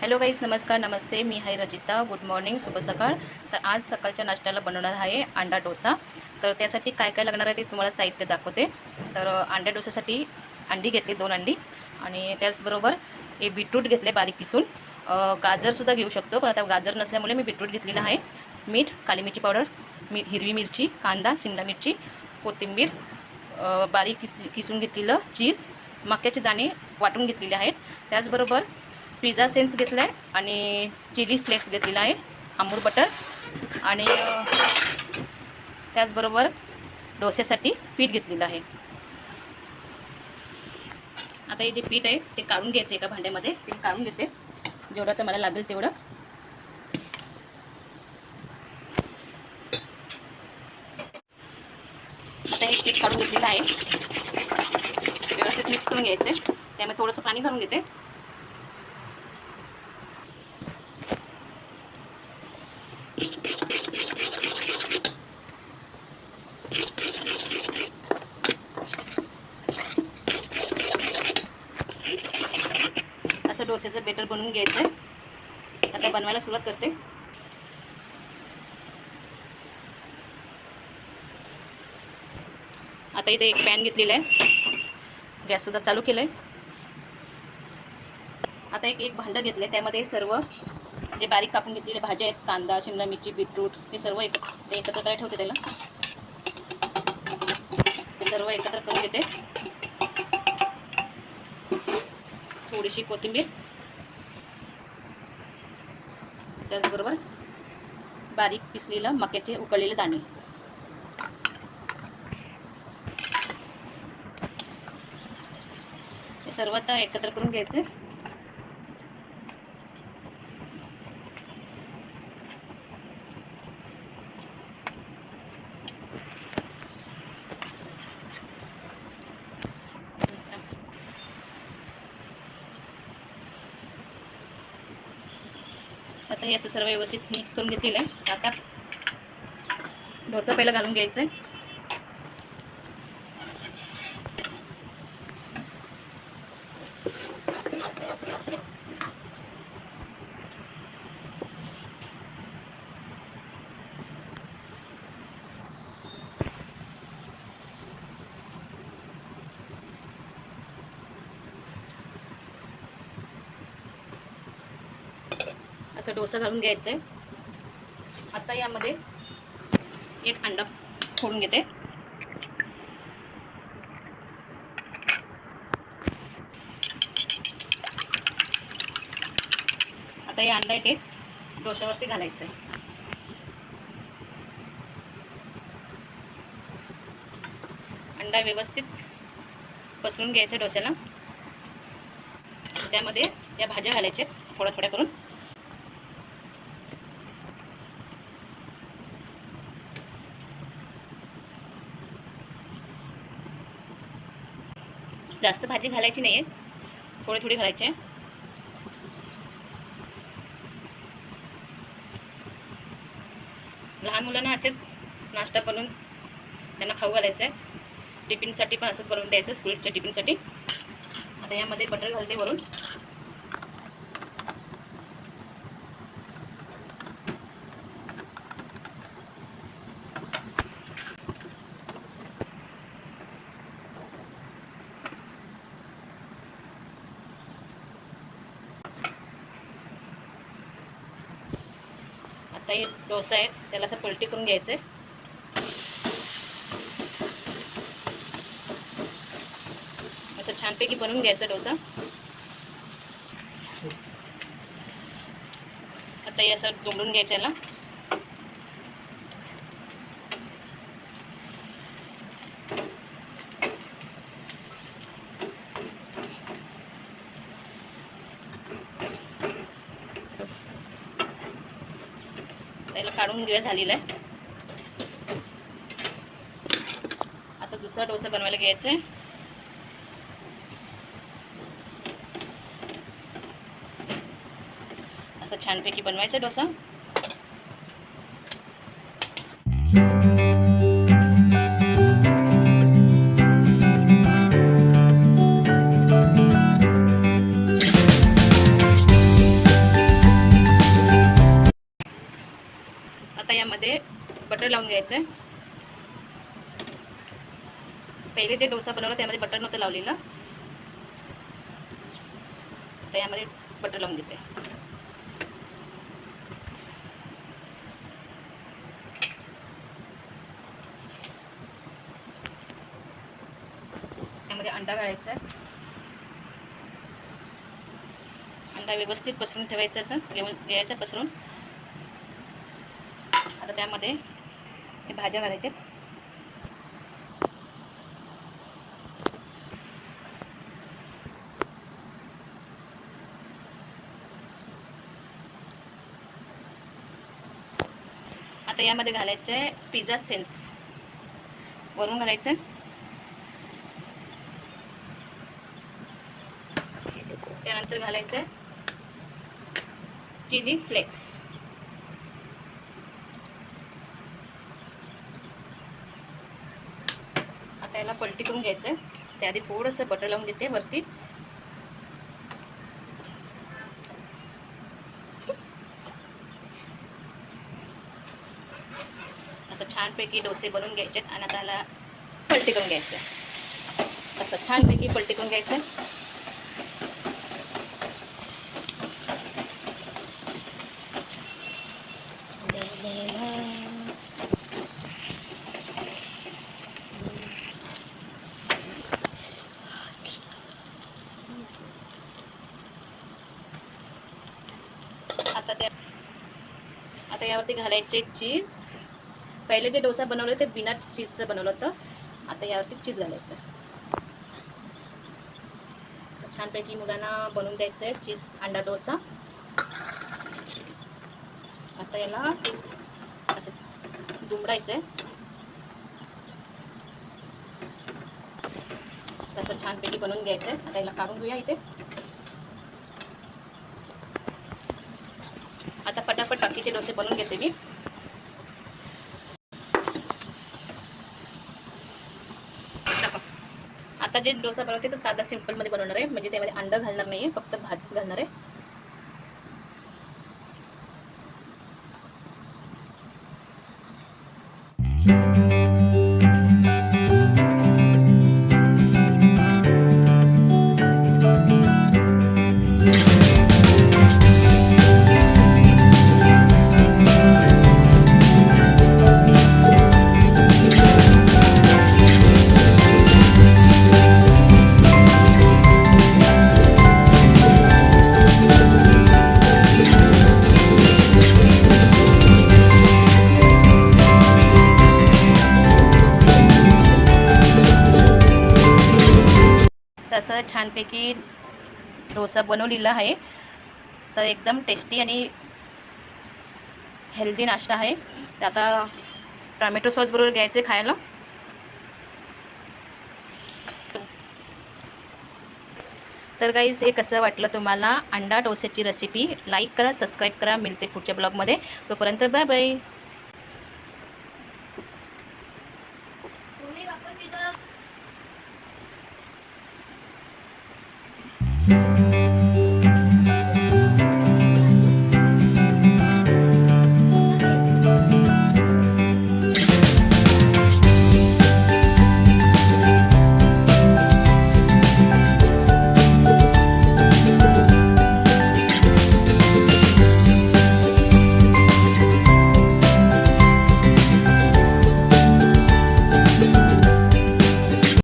Hello guys नमस्कार नमस्ते. मी हाय रजिता गुड मॉर्निंग शुभ सकाळ. तर आज सकाळच्या नाश्त्याला बनवणार आहे अंडा डोसा. तर त्यासाठी काय काय लागणार आहे ते तुम्हाला साहित्य दाखवते. तर अंड्या डोसासाठी अंडी घेतली दोन अंडी. आणि त्याचबरोबर हे बीटरूट घेतले बारीक पिसून गाजरसुद्धा घेऊ शकतो पण आता गाजर नसल्यामुळे मी बीटरूट घेतलेलं आहे. मीठ काली मिरची पावडर मी हिरवी मिरची कांदा शिमला मिरची कोथिंबीर बारीक किस किसून घेतलेलं चीज मक्याचे दाणे वाटून घेतलेले आहेत. त्याचबरोबर पिझ्झा सेन्स घेतला आहे आणि चिली फ्लेक्स घेतलेला आहे आमूर बटर आणि त्याचबरोबर डोस्यासाठी पीठ घेतलेलं आहे. आता हे जे पीठ आहे ते काढून घ्यायचं एका भांड्यामध्ये ते काढून घेते. जेवढं तर मला लागेल तेवढं. आता हे पीठ काढून घेतलेलं आहे. व्यवस्थित मिक्स करून घ्यायचे त्यामुळे थोडंसं पाणी घालून घेते. असं डोस्याचं बेटर बनवून घ्यायचं आहे आता बनवायला सुरुवात करते. आता इथे एक पॅन घेतलेला आहे. गॅससुद्धा चालू केलं आहे आता एक एक भांडं घेतलं आहे त्यामध्ये सर्व जे बारीक कापून घेतलेले भाज्या आहेत कांदा शिमला मिरची बीटरूट हे सर्व एक ते एकत्र ठेवते त्याला. सर्व एकत्र करून घेते. थोडीशी कोथिंबीर. त्याचबरोबर बारीक पिसलेलं मक्याचे उकळलेले दाणे. हे सर्व एकत्र करून घ्यायचे. आता हे असं सर्व व्यवस्थित मिक्स करून घेतलेलं आहे. आता डोसा पहिला घालून घ्यायचं आहे. असं डोसा घालून घ्यायचं आहे आता यामध्ये एक अंडा फोडून घेते. आता हे अंडा येते डोशावरती घालायचं आहे अंडा व्यवस्थित पसरून घ्यायचं डोश्याला. त्यामध्ये या भाज्या घालायच्या थोड्या थोड्या करून. जास्त भाजी घालायची नाही आहे थोडी थोडी घालायची. आहे लहान मुलांना असेच नाश्ता बनवून त्यांना खाऊ घालायचं आहे टिफिनसाठी पण असंच बनवून द्यायचं स्कूलच्या टिफिनसाठी. आता यामध्ये बटर घालते वरून. आता हे डोसा आहे त्याला असं पलटी करून घ्यायचं आहे असं छानपैकी बनवून घ्यायचा डोसा. आता हे असं दुमडून घ्यायचं याला. त्याला काढून घेऊया झालेलं आहे. आता दुसरा डोसा बनवायला घ्यायचा आहे. असं छानपैकी बनवायचा डोसा. घ्यायचं. आहे पहिले जे डोसा बनवला त्यामध्ये बटर नव्हतं लावलेलं. तर यामध्ये बटर लावून घेते. त्यामध्ये अंडा घालायचा. आहे अंडा व्यवस्थित पसरून ठेवायचा असं. घेऊन घ्यायचा पसरून. आता त्यामध्ये हे भाज्या घालायच्यात आता यामध्ये घालायचं आहे पिझ्झा सेन्स वरून घालायचं. आहे त्यानंतर घालायचं आहे चिली फ्लेक्स. त्याला पलटी करून घ्यायचं आहे त्याआधी थोडंसं बटर लावून घेते वरती. असं छानपैकी डोसे बनवून घ्यायचे आणि त्याला पलटी करून घ्यायचं असं छानपैकी पलटी करून घ्यायचं आता त्या आता घालायचे चीज पहिले जे डोसा बनवले ते बिना चीजचं बनवलं होतं. आता यावरती चीज घालायचं. छानपैकी मुलांना बनवून द्यायचं आहे चीज अंडा डोसा. आता याला असं दुमडायचं आहे तसं छानपैकी बनवून घ्यायचं आहे आता याला काढून घेऊया इथे आता पटापट बाकीचे डोसे बनवून घेते मी. आता जे डोसा बनवते तो साधा सिंपलमध्ये बनवणार आहे. म्हणजे त्यामध्ये अंडं घालणार नाही आहे फक्त भाजीच घालणार आहे. तसं छानपैकी डोसा बनवलेला आहे. तर एकदम टेस्टी आणि हेल्दी नाश्ता आहे. तर आता टॉमॅटो सॉसबरोबर घ्यायचे खायला. तर गाईज हे कसं वाटलं तुम्हाला अंडा डोस्याची रेसिपी लाईक करा सबस्क्राईब करा. मिळते पुढच्या ब्लॉगमध्ये तोपर्यंत बाय बाय